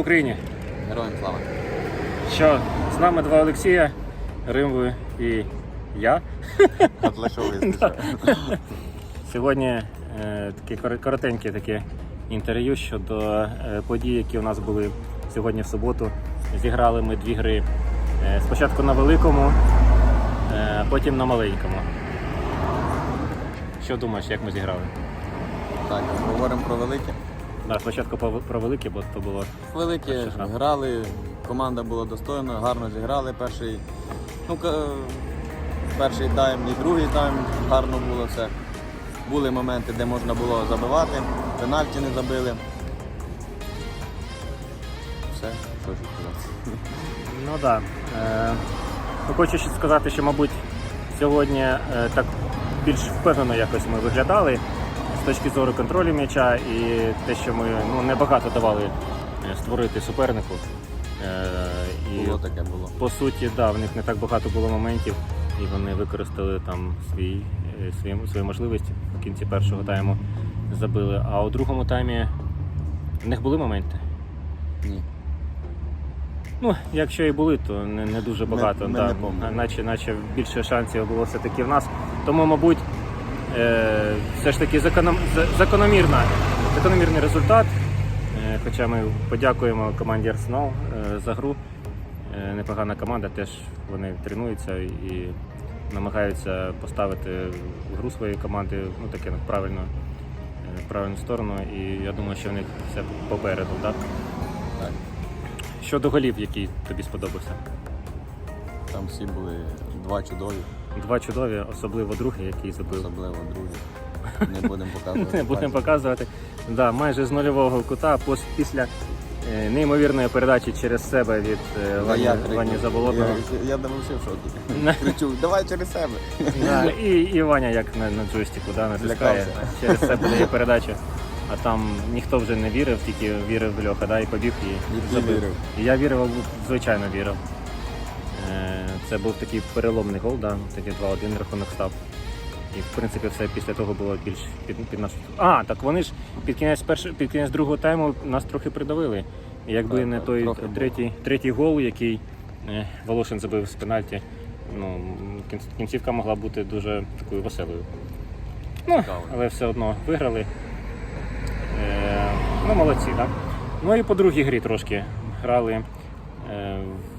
Україні! Героям слава. Що, з нами два Олексія, Римви і я. Атлашовий Сьогодні е, таке коротеньке таке інтерв'ю щодо е, подій, які у нас були сьогодні в суботу. Зіграли ми дві гри. Е, спочатку на великому, потім на маленькому. Що думаєш, як ми зіграли? Так, говоримо про велике. Да, спочатку про, велике, бо то було Велике грали, команда була достойна, гарно зіграли. Перший, ну, перший тайм і другий тайм гарно було все. Були моменти, де можна було забивати, пенальті не забили. Все, ж сказати. Ну так. Да. Е, ну, хочу ще сказати, що, мабуть, сьогодні е, так більш впевнено якось ми виглядали з точки зору контролю м'яча і те, що ми ну, небагато давали е, створити супернику. Е, і Було таке було. по суті, да, в них не так багато було моментів, і вони використали там свій, е, свої, свої можливості в кінці першого тайму забили. А у другому таймі в них були моменти. Ні. Ну, якщо і були, то не, не дуже багато. ми да. не наче, наче більше шансів було все-таки в нас. Тому, мабуть, все ж таки закономірна, закономірний результат. Е, хоча ми подякуємо команді Арсенал е, за гру. Е, непогана команда, теж вони тренуються і намагаються поставити гру своєї команди ну, таке, в правильну, е, в правильну сторону. І я думаю, що в них все попереду. Так? Так. Щодо голів, який тобі сподобався. Там всі були два чудові, Два чудові, особливо другий, який забив. особливо другі. Не будемо показувати. Не будемо показувати. Да, майже з нульового кута після е, неймовірної передачі через себе від е, Вані, я. Вані Заболотного. Я, я все в шокі. Кричу, давай через себе. Да, і, і Ваня як на, на джойстику да, натискає через себе дає передачу. А там ніхто вже не вірив, тільки вірив в Льоха, да, і побіг і І забив. І я вірив, звичайно вірив. Е, Це був такий переломний гол, да, такий 2-1 рахунок став. І в принципі все після того було більш під, під нашу. А, так вони ж під кінець першого, під кінець другого тайму нас трохи придавили. І якби Так, не так, той трохи третій, третій гол, який е, Волошин забив з пенальті, ну, кінцівка могла бути дуже такою веселою. Ну, але все одно виграли. Е, ну, молодці, так? Ну і по другій грі трошки грали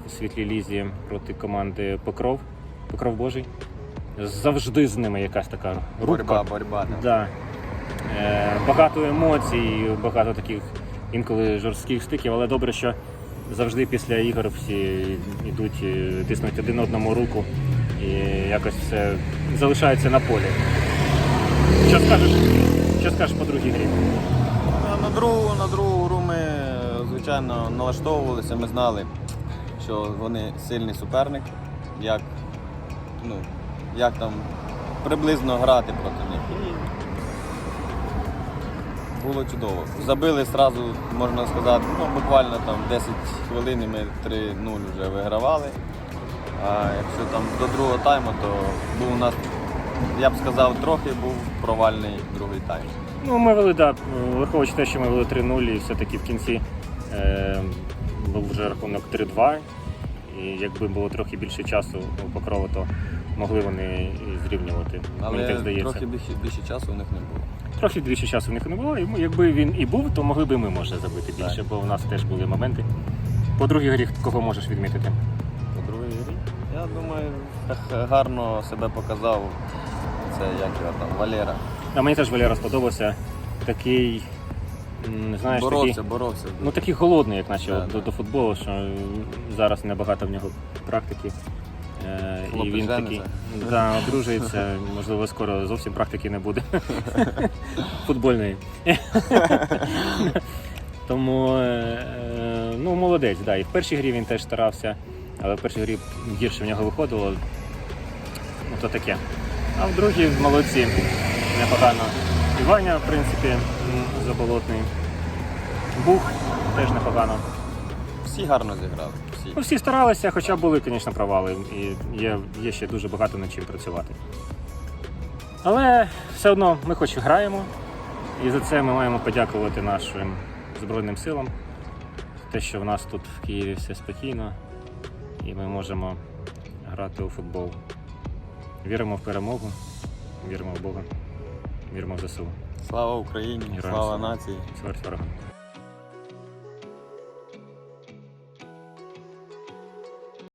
в світлій лізі проти команди Покров. Покров Божий. Завжди з ними якась така рубка. Борьба, борьба. да. Да. Е, багато емоцій, багато таких інколи жорстких стиків, але добре, що завжди після ігор всі йдуть, е, тиснуть один одному руку і якось все залишається на полі. Що скажеш, що скажеш по другій грі? На другу, на другу звичайно, налаштовувалися, ми знали, що вони сильний суперник, як, ну, як там приблизно грати проти них. І було чудово. Забили одразу, можна сказати, ну, буквально там 10 хвилин і ми 3-0 вже вигравали. А якщо там до другого тайму, то був у нас, я б сказав, трохи був провальний другий тайм. Ну, ми вели, да, враховуючи те, що ми вели 3-0, і все-таки в кінці був вже рахунок 3-2. І якби було трохи більше часу у Покрова, то могли вони і зрівнювати. Мені так здається. трохи більше, більше часу у них не було. Трохи більше часу в них не було. І ми- якби він і був, то могли б і ми може забити більше, Так. бо в нас теж були моменти. По другій грі кого можеш відмітити? По другій грі. Я думаю, х- гарно себе показав. Це як його там, Валера. А мені теж Валера сподобався. Такий, м, знаєш, боровся, такий, боровся. ну такий голодний, як наче Так, до, так. до футболу, що зараз небагато в нього практики. Е, і Хлопець він такий жениться. да, одружується, можливо, скоро зовсім практики не буде. Футбольної. Тому е, е, ну, молодець, да. І в першій грі він теж старався, але в першій грі гірше в нього виходило. Ну, то таке. А в другій молодці. Непогано. І Ваня, в принципі, заболотний. Бух теж непогано. Всі гарно зіграли. Всі Ну, всі старалися, хоча були, звісно, провали. І є, є ще дуже багато над чим працювати. Але все одно ми хоч і граємо. І за це ми маємо подякувати нашим Збройним силам. Те, що в нас тут в Києві все спокійно і ми можемо грати у футбол. Віримо в перемогу, віримо в Бога віримо в ЗСУ. Слава Україні, Героям слава нації. Смерть ворогам.